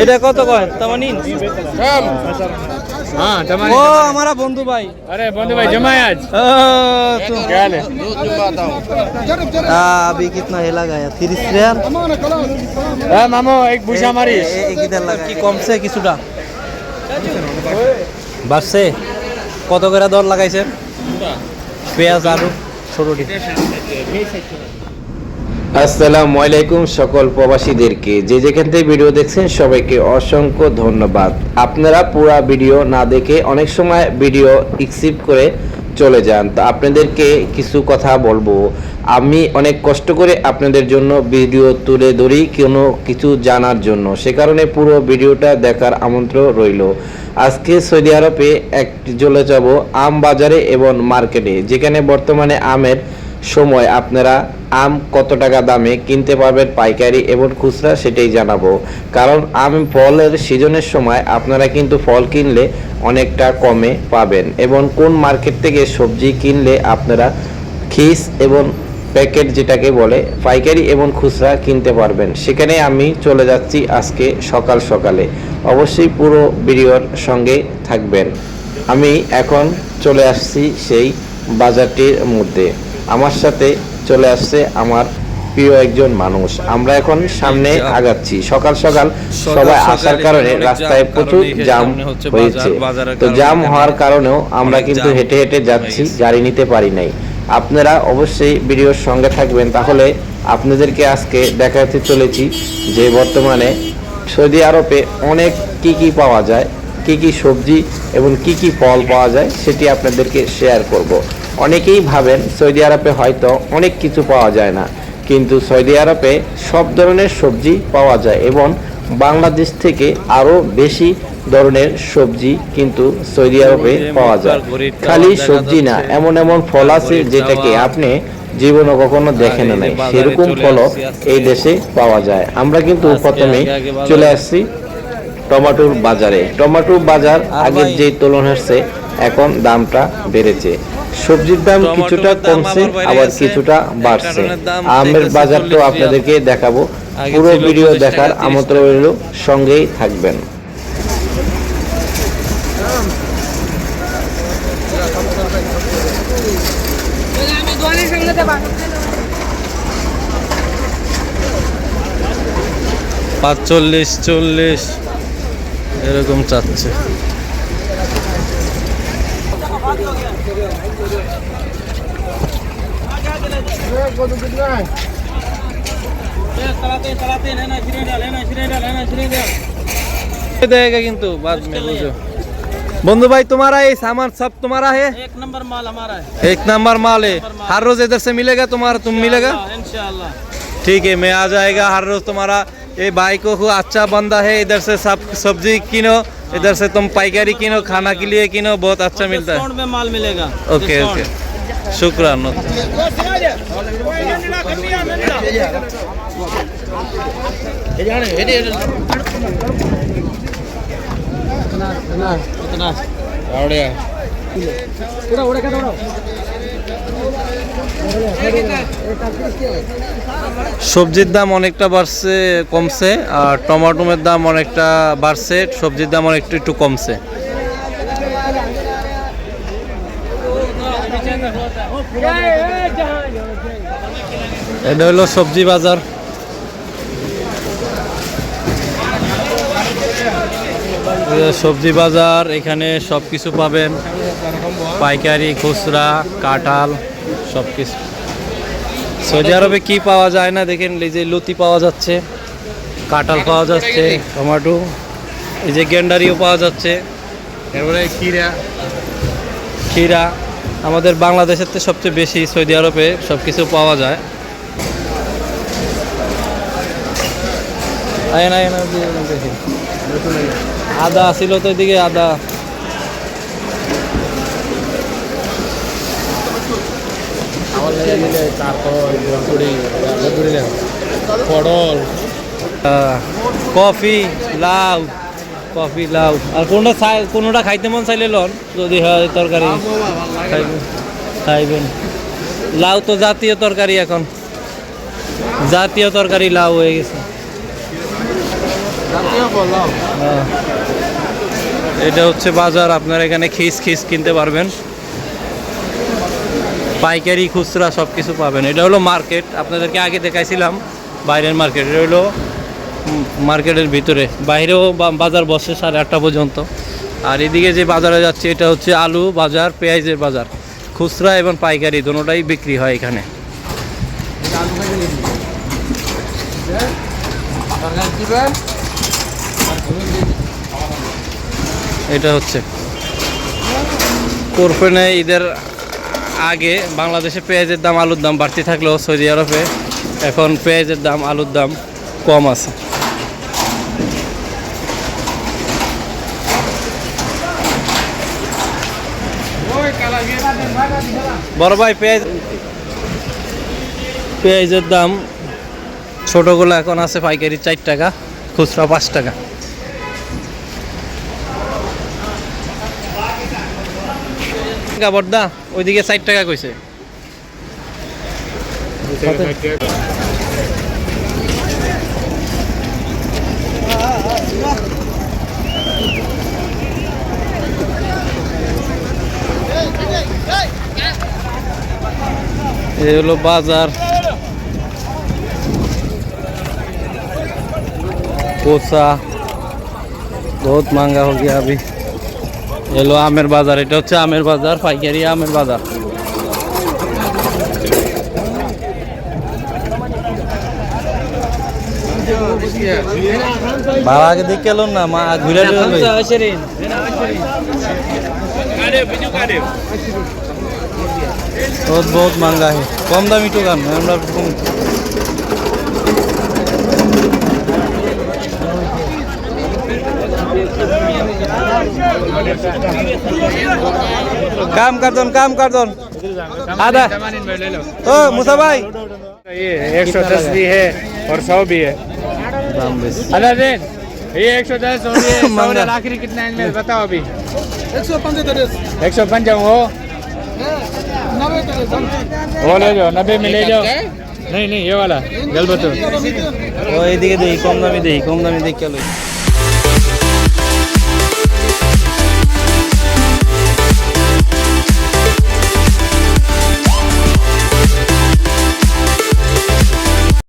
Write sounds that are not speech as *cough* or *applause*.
এটা কত কয় তোমার নিন हाँ ओ टमाटर हमारा बंधु भाई अरे बंधु भाई जमा है आज अ, तो क्या हाल है आ, अभी कितना ये लगाया তিরিশ রিয়াল हाँ मामो एक बुशा मारी এ- এ- কিদার লাগা কি কমছে কিছুটা বাড়ছে কত করে দর লাগাইছেন পেঁয়াজ আলু ছোটটি আসসালামু আলাইকুম সকল প্রবাসীদেরকে। যে যেখান থেকে ভিডিও দেখছেন সবাইকে অসংখ্য ধন্যবাদ। আপনারা পুরো ভিডিও না দেখে অনেক সময় ভিডিও স্কিপ করে চলে যান। তো আপনাদেরকে কিছু কথা বলব। আমি অনেক কষ্ট করে আপনাদের জন্য ভিডিও তুলে ধরি কোনো কিছু জানার জন্য। সে কারণে পুরো ভিডিওটা দেখার আমন্ত্রণ রইল। আজকে সৌদি আরবে এক চলে যাব আম বাজারে এবং মার্কেটে। যেখানে বর্তমানে আমের সময়। আপনারা আম কত টাকা দামে কিনতে পারবেন পাইকারি এবং খুচরা সেটাই জানাব। কারণ আম ফলের সিজনের সময় আপনারা কিন্তু ফল কিনলে অনেকটা কমে পাবেন এবং কোন মার্কেট থেকে সবজি কিনলে আপনারা খিস এবং প্যাকেট যেটাকে বলে পাইকারি এবং খুচরা কিনতে পারবেন। সেখানে আমি চলে যাচ্ছি আজকে সকাল সকালে। অবশ্যই পুরো ভিডিওর সঙ্গে থাকবেন। আমি এখন চলে আসছি সেই বাজারটির মধ্যে। আমার সাথে চলে আসছে আমার প্রিয় একজন মানুষ। আমরা এখন সামনে আগাচ্ছি। সকাল সকাল সবাই আসার কারণে রাস্তায় প্রচুর জাম হয়েছে। তো জাম হওয়ার কারণেও আমরা কিন্তু হেঁটে হেঁটে যাচ্ছি গাড়ি নিতে পারি নাই। আপনারা অবশ্যই ভিডিওর সঙ্গে থাকবেন। তাহলে আপনাদেরকে আজকে দেখাতে চলেছি যে বর্তমানে সৌদি আরবে অনেক কি কি পাওয়া যায় কি কি সবজি এবং কি কি ফল পাওয়া যায় সেটি আপনাদেরকে শেয়ার করব। অনেকেই ভাবেন সৌদি আরবে হয়তো অনেক কিছু পাওয়া যায় না কিন্তু সৌদি আরবে সব ধরনের সবজি পাওয়া যায় এবং বাংলাদেশ থেকে আরও বেশি ধরনের সবজি কিন্তু সৌদি আরবে পাওয়া যায়। খালি সবজি না এমন এমন ফল আছে যেটাকে আপনি জীবনে কখনো দেখেন নাই। সেরকম ফলও এই দেশে পাওয়া যায়। আমরা কিন্তু প্রথমেই চলে আসছি টমেটোর বাজারে। টমেটোর বাজার আগের যে তুলনা হচ্ছে এখন দামটা বেড়েছে। সবজির দাম কিছুটা কমছে আবার। কিছুটা বাড়ছে। আমের বাজারটাও আপনাদেরকে দেখাবো। পুরো ভিডিও দেখার 30 আমন্ত্রণ রইল সঙ্গেই থাকবেন। পাঁচচল্লিশ চল্লিশ এরকম চাচ্ছে। देगा किंतु बाद में बुझो। बंधु भाई तुम्हारा ये सामान सब तुम्हारा है? एक नंबर माल हमारा है। एक नंबर माल है। हर रोज इधर से मिलेगा तुम्हारा तुम मिलेगा? इंशाल्लाह। ठीक है मैं आ जाएगा हर रोज तुम्हारा। ये भाई को अच्छा बंदा है इधर से सब सब्ज़ी किनो। इधर से तुम पाइकारी किनो खाना के लिए किनो बहुत अच्छा मिलता है। में माल मिलेगा। Okay okay. शुक्रान। সবজির দাম অনেকটা বাড়ছে, কমছে, আর টমাটোমের দাম অনেকটা বাড়ছে, সবজির দাম অনেকটা একটু কমছে। এটা হলো সবজি বাজার। সবজি বাজার এখানে সব কিছু পাবেন পাইকারি খুচরা কাঁঠাল সব কিছু সৌদি আরবে কি পাওয়া যায় না দেখেন এই যে লতি পাওয়া যাচ্ছে কাঁঠাল পাওয়া যাচ্ছে টমাটো এই যে গেন্ডারিও পাওয়া যাচ্ছে এরপরে খিরা ক্ষীরা আমাদের বাংলাদেশের তো সবচেয়ে বেশি সৌদি আরবে সব কিছু পাওয়া যায় আয়েন, দিয়ে দেখি। আদা ছিল তো এদিকে আদা। পটল। কফি লাউ কফি লাউ। আর কোনটা চাই কোনোটা খাইতে মন চাইলে লন যদি হয় তরকারি। খাইবেন। লাউ তো জাতীয় তরকারি এখন। জাতীয় তরকারি লাউ হয়ে গেছে। এটা হচ্ছে বাজার আপনারা এখানে খিস খিস কিনতে পারবেন। পাইকারি খুচরা সব কিছু পাবেন। এটা হলো মার্কেট আপনাদেরকে আগে দেখাইছিলাম বাইরের মার্কেট। এটা হলো মার্কেটের ভিতরে। বাইরেও বাজার বসে সাড়ে আটটা পর্যন্ত। আর এদিকে যে বাজারে যাচ্ছে এটা হচ্ছে আলু বাজার পেঁয়াজের বাজার। খুচরা এবং পাইকারি দুটোটাই বিক্রি হয় এখানে। এটা হচ্ছে। কোরফেনে ঈদের আগে বাংলাদেশে পেঁয়াজের দাম, আলুর দাম বাড়তি থাকলেও সৌদি আরবে এখন পেঁয়াজের দাম, আলুর দাম কম আছে। বড় ভাই, পেঁয়াজ পেঁয়াজের দাম ছোটোগুলো এখন আছে পাইকারি চার টাকা, খুচরা পাঁচ টাকা। বর্দা ওইদিকে ষাট টাকা কইছে ये हलो बाजार कोसा बहुत महंगा हो गया अभी এলো আমের বাজার, এটা হচ্ছে আমের বাজার, পাইকারি আমের বাজার। বাবা আগে দেখে এলো না, মা, ঘুরে বহুত বহুত মাঙ্গা কম দামি তো আমরা काम कर दो काम कर दो। आधा। तो मुसा भाई। एक सौ दस भी है और सौ भी है। ये एक सौ दस *laughs* आखिरी कितना है बताओ अभी। एक सौ पंचावन एक सौ पंचावन हो। वो ले जाओ नब्बे में ले जाओ नहीं नहीं ये वाला गल बताओ कम दामी दे कम दामी देख क्या लो।